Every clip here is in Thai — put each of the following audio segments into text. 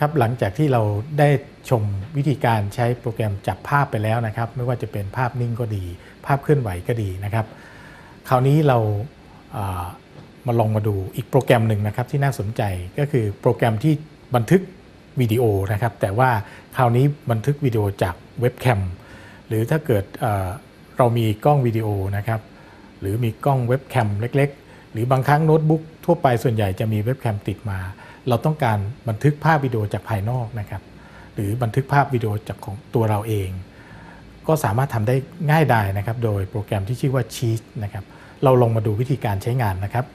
ครับหลังจากที่เราได้ชมวิธีการใช้โปรแกรมจับภาพไปแล้วนะครับ ไม่ว่าจะเป็นภาพนิ่งก็ดี ภาพเคลื่อนไหวก็ดีนะครับ คราวนี้เราามาลองมาดูอีกโปรแกรมหนึ่งนะครับที่น่าสนใจก็คือโปรแกรมที่บันทึกวิดีโอนะครับ แต่ว่าคราวนี้บันทึกวิดีโอจากเว็บแคมหรือถ้าเกิดเรามีกล้องวิดีโอนะครับ หรือมีกล้องเว็บแคมเล็ก หรือบางครั้งโน้ตบุ๊กทั่วไปส่วนใหญ่จะมีเว็บแคมติดมา เราต้องการบันทึกภาพวิดีโอจากภายนอกนะครับ หรือบันทึกภาพวิดีโอจากของตัวเราเอง ก็สามารถทำได้ง่ายดายนะครับ โดยโปรแกรมที่ชื่อว่า Cheat นะครับ เราลงมาดูวิธีการใช้งานนะครับ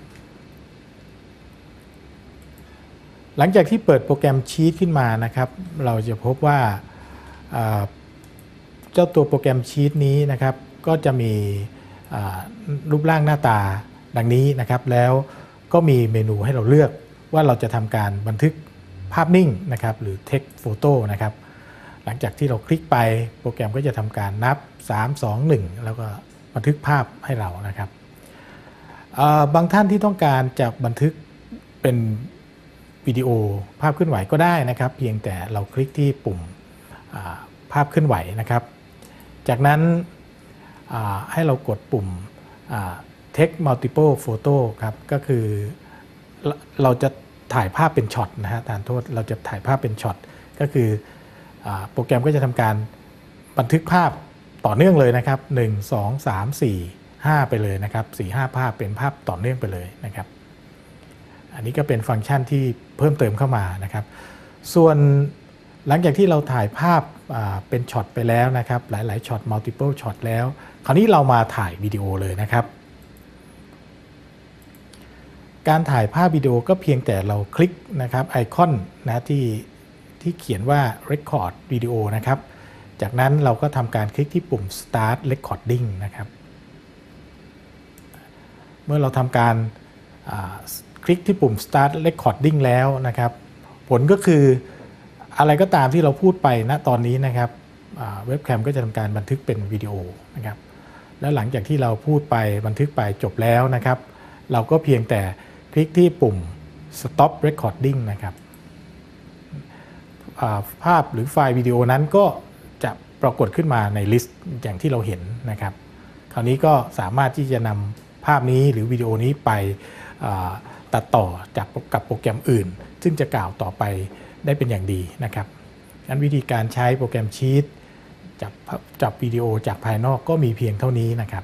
หลังจากที่เปิดโปรแกรม Cheat ขึ้นมานะครับ เราจะพบว่าเจ้าตัวโปรแกรม Cheat นี้นะครับ ก็จะมีรูปร่างหน้าตา ดังนี้นะครับแล้วก็มีเมนูให้เราเลือกว่าเราจะทำการบันทึกภาพนิ่งนะครับหรือ text photo นะครับหลังจากที่เราคลิกไปโปรแกรมก็จะทำการนับ 3 2 1 แล้วก็บันทึกภาพให้เรานะครับบางท่านที่ต้องการจะบันทึกเป็นวิดีโอภาพเคลื่อนไหวก็ได้นะครับ เพียงแต่เราคลิกที่ปุ่มภาพเคลื่อนไหวนะครับ จากนั้นให้เรากดปุ่ม Take Multiple Photo ครับ ก็คือเราจะถ่ายภาพเป็นช็อตนะฮะทานโทษเราจะถ่ายภาพเป็นช็อตก็คืออโปรแกรมก็จะทำการบันทึกภาพต่อเนื่องเลยนะครับ 1 2 3 4 5 ไปเลยนะครับ 4 5 ภาพเป็นภาพต่อเนื่องไปเลยนะครับ อันนี้ก็เป็นฟังก์ชันที่เพิ่มเติมเข้ามานะครับ ส่วนหลังจากที่เราถ่ายภาพเป็นช็อตไปแล้วนะครับ หลาย ๆ ช็อต multiple ช็อตแล้ว คราวนี้เรามาถ่ายวิดีโอเลยนะครับ การถ่ายภาพวิดีโอก็เพียงแต่เราคลิกนะครับไอคอนนะที่ที่เขียนว่า record video นะครับ จากนั้นเราก็ทำการคลิกที่ปุ่ม start recording นะครับ เมื่อเราทำการคลิกที่ปุ่ม start recording แล้วนะครับ ผลก็คืออะไรก็ตามที่เราพูดไปณตอนนี้นะครับเว็บแคมก็จะทำการบันทึกเป็นวิดีโอนะครับ แล้วหลังจากที่เราพูดไปบันทึกไปจบแล้วนะครับ เราก็เพียงแต่ ลิกที่ปุ่ม stop recording นะครับภาพหรือไฟล์วิดีโอนั้นก็จะปรากฏขึ้นมาในลิสต์อย่างที่เราเห็นนะครับ คราวนี้ก็สามารถที่จะนำภาพนี้หรือวิดีโอนี้ไปตัดต่อจากกับโปรแกรมอื่น ซึ่งจะกล่าวต่อไปได้เป็นอย่างดีนะครับงั้นวิธีการใช้โปรแกรมชีตจับจับวิดีโอจากภายนอกก็มีเพียงเท่านี้นะครับ